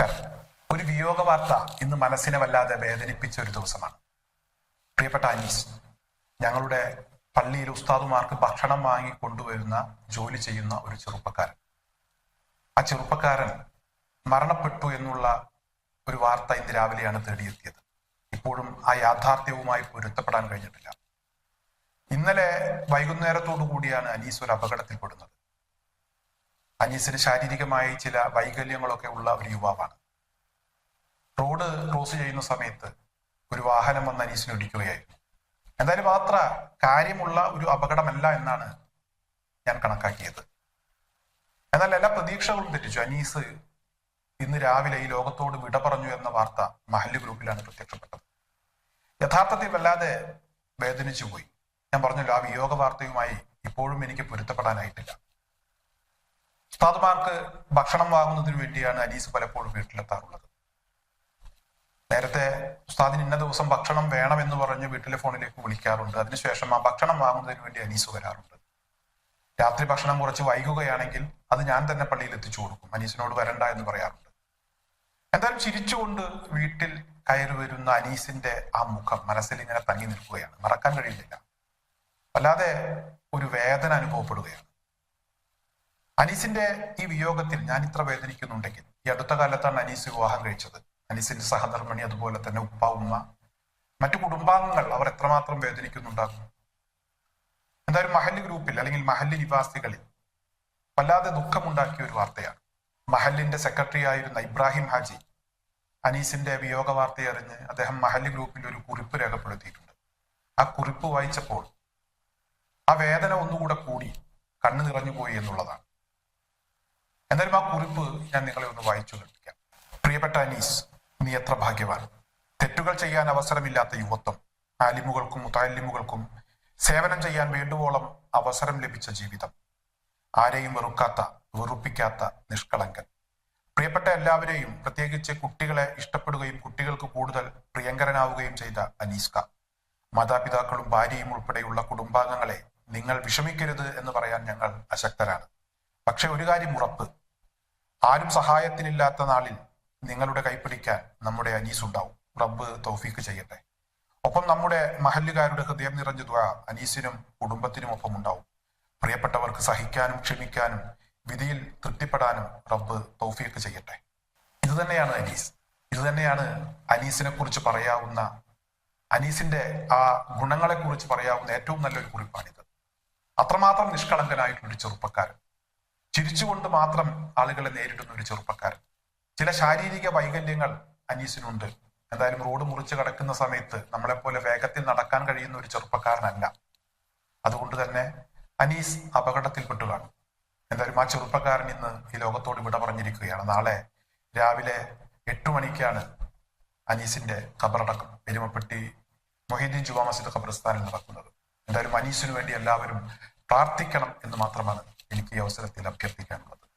നമസ്കാരം. ഒരു വിയോഗ വാർത്ത ഇന്ന് മനസ്സിനെ വല്ലാതെ വേദനിപ്പിച്ച ഒരു ദിവസമാണ്. പ്രിയപ്പെട്ട അനീസ് ഞങ്ങളുടെ പള്ളിയിൽ ഉസ്താദുമാർക്ക് ഭക്ഷണം വാങ്ങി കൊണ്ടുവരുന്ന ജോലി ചെയ്യുന്ന ഒരു ചെറുപ്പക്കാരൻ. ആ ചെറുപ്പക്കാരൻ മരണപ്പെട്ടു എന്നുള്ള ഒരു വാർത്ത ഇന്ന് രാവിലെയാണ് തേടിയെത്തിയത്. ഇപ്പോഴും ആ യാഥാർത്ഥ്യവുമായി പൊരുത്തപ്പെടാൻ കഴിഞ്ഞിട്ടില്ല. ഇന്നലെ വൈകുന്നേരത്തോടു കൂടിയാണ് അനീസ് ഒരു അപകടത്തിൽപ്പെടുന്നത്. അനീസിന് ശാരീരികമായി ചില വൈകല്യങ്ങളൊക്കെ ഉള്ള ഒരു യുവാവാണ്. റോഡ് ക്രോസ് ചെയ്യുന്ന സമയത്ത് ഒരു വാഹനം വന്ന് അനീസിനെ ഇടിക്കുകയായിരുന്നു എന്തായാലും മാത്ര കാര്യമുള്ള ഒരു അപകടമല്ല എന്നാണ് ഞാൻ കണക്കാക്കിയത്. എന്നാൽ എല്ലാ പ്രതീക്ഷകളും തെറ്റിച്ചു. അനീസ് ഇന്ന് രാവിലെ ഈ ലോകത്തോട് വിട പറഞ്ഞു എന്ന വാർത്ത മഹല്ല് ഗ്രൂപ്പിലാണ് പ്രത്യക്ഷപ്പെട്ടത്. യഥാർത്ഥത്തിൽ വല്ലാതെ വേദനിച്ചു പോയി ഞാൻ പറഞ്ഞല്ലോ ആ വിയോഗ വാർത്തയുമായി ഇപ്പോഴും എനിക്ക് പൊരുത്തപ്പെടാനായിട്ടില്ല. ഉസ്താദുമാർക്ക് ഭക്ഷണം വാങ്ങുന്നതിന് വേണ്ടിയാണ് അനീസ് പലപ്പോഴും വീട്ടിലെത്താറുള്ളത്. നേരത്തെ ഉസ്താദിന് ഇന്ന ദിവസം ഭക്ഷണം വേണമെന്ന് പറഞ്ഞ് വീട്ടിലെ ഫോണിലേക്ക് വിളിക്കാറുണ്ട്. അതിനുശേഷം ആ ഭക്ഷണം വാങ്ങുന്നതിന് വേണ്ടി അനീസ് വരാറുണ്ട്. രാത്രി ഭക്ഷണം കുറച്ച് വൈകുകയാണെങ്കിൽ അത് ഞാൻ തന്നെ പള്ളിയിൽ എത്തിച്ചു കൊടുക്കും. അനീസിനോട് വരണ്ട എന്ന് പറയാറുണ്ട്. എന്തായാലും ചിരിച്ചുകൊണ്ട് വീട്ടിൽ കയറി വരുന്ന അനീസിന്റെ ആ മുഖം മനസ്സിൽ ഇങ്ങനെ തങ്ങി നിൽക്കുകയാണ്. മറക്കാൻ കഴിയുന്നില്ല. അല്ലാതെ ഒരു വേദന അനുഭവപ്പെടുകയാണ്. അനീസിന്റെ ഈ വിയോഗത്തിൽ ഞാൻ ഇത്ര വേദനിക്കുന്നുണ്ടെങ്കിൽ ഈ അടുത്ത കാലത്താണ് അനീസ് വിവാഹം കഴിച്ചത്. അനീസിന്റെ സഹധർമ്മിണി അതുപോലെ തന്നെ ഉപ്പ ഉമ്മ മറ്റു കുടുംബാംഗങ്ങൾ അവർ എത്രമാത്രം വേദനിക്കുന്നുണ്ടാകും? എന്തായാലും മഹല്ല് ഗ്രൂപ്പിൽ അല്ലെങ്കിൽ മഹല്ല് നിവാസികളിൽ വല്ലാതെ ദുഃഖമുണ്ടാക്കിയ ഒരു വാർത്തയാണ്. മഹല്ലിന്റെ സെക്രട്ടറി ആയിരുന്ന ഇബ്രാഹിം ഹാജി അനീസിന്റെ വിയോഗ വാർത്തയറിഞ്ഞ് അദ്ദേഹം മഹല്ല് ഗ്രൂപ്പിൽ ഒരു കുറിപ്പ് രേഖപ്പെടുത്തിയിട്ടുണ്ട്. ആ കുറിപ്പ് വായിച്ചപ്പോൾ ആ വേദന ഒന്നുകൂടെ കൂടി കണ്ണു നിറഞ്ഞു പോയി എന്നുള്ളതാണ്. എന്തായാലും ആ കുറിപ്പ് ഞാൻ നിങ്ങളെ ഒന്ന് വായിച്ചു കേൾപ്പിക്കാം പ്രിയപ്പെട്ട അനീസ് നീ എത്ര ഭാഗ്യവാൻ. തെറ്റുകൾ ചെയ്യാൻ അവസരമില്ലാത്ത യുവത്വം ആലിമുകൾക്കും മുത്താലിമുകൾക്കും സേവനം ചെയ്യാൻ വേണ്ടുവോളം അവസരം ലഭിച്ച ജീവിതം. ആരെയും വെറുക്കാത്ത വെറുപ്പിക്കാത്ത നിഷ്കളങ്കൻ. പ്രിയപ്പെട്ട എല്ലാവരെയും പ്രത്യേകിച്ച് കുട്ടികളെ ഇഷ്ടപ്പെടുകയും കുട്ടികൾക്ക് കൂടുതൽ പ്രിയങ്കരനാവുകയും ചെയ്ത അനീസ്ക. മാതാപിതാക്കളും ഭാര്യയും ഉൾപ്പെടെയുള്ള കുടുംബാംഗങ്ങളെ നിങ്ങൾ വിഷമിക്കരുത് എന്ന് പറയാൻ ഞങ്ങൾ അശക്തരാണ്. പക്ഷെ ഒരു കാര്യം ഉറപ്പ് ആരും സഹായത്തിനില്ലാത്ത നാളിൽ നിങ്ങളുടെ കൈപ്പിടിക്കാൻ നമ്മുടെ അനീസ് ഉണ്ടാവും റബ്ബ് തൗഫീക്ക് ചെയ്യട്ടെ. ഒപ്പം നമ്മുടെ മഹല്ലുകാരുടെ ഹൃദയം നിറഞ്ഞ ദ അനീസിനും കുടുംബത്തിനും ഒപ്പം ഉണ്ടാവും പ്രിയപ്പെട്ടവർക്ക് സഹിക്കാനും ക്ഷമിക്കാനും വിധിയിൽ തൃപ്തിപ്പെടാനും റബ്ബ് തൗഫീക്ക് ചെയ്യട്ടെ. ഇത് തന്നെയാണ് അനീസ്. ഇത് തന്നെയാണ് അനീസിനെ കുറിച്ച് പറയാവുന്ന അനീസിന്റെ ആ ഗുണങ്ങളെ കുറിച്ച് പറയാവുന്ന ഏറ്റവും നല്ലൊരു കുറിപ്പാണിത്. അത്രമാത്രം നിഷ്കളങ്കനായിട്ടുള്ള ചെറുപ്പക്കാരൻ. ചിരിച്ചുകൊണ്ട് മാത്രം ആളുകളെ നേരിടുന്ന ഒരു ചെറുപ്പക്കാരൻ. ചില ശാരീരിക വൈകല്യങ്ങൾ അനീസിനുണ്ട്. എന്തായാലും റോഡ് മുറിച്ച് കടക്കുന്ന സമയത്ത് നമ്മളെപ്പോലെ വേഗത്തിൽ നടക്കാൻ കഴിയുന്ന ഒരു ചെറുപ്പക്കാരനല്ല. അതുകൊണ്ട് തന്നെ അനീസ് അപകടത്തിൽപ്പെട്ടു കാണും എന്തായാലും ആ ചെറുപ്പക്കാരൻ ഇന്ന് ഈ ലോകത്തോട് വിട പറഞ്ഞിരിക്കുകയാണ്. നാളെ രാവിലെ എട്ടു മണിക്കാണ് അനീസിന്റെ ഖബറടക്കം. പെരുമപ്പെട്ടി മൊഹീദ്ദീൻ ജുവാ മസ്ജിദ് ഖബർസ്ഥാനിൽ നടക്കുന്നത്. എന്തായാലും അനീസിനു വേണ്ടി എല്ലാവരും പ്രാർത്ഥിക്കണം എന്ന് മാത്രമാണ് എനിക്ക് ഈ അവസരത്തിൽ അഭ്യർത്ഥിക്കാനുള്ളത്.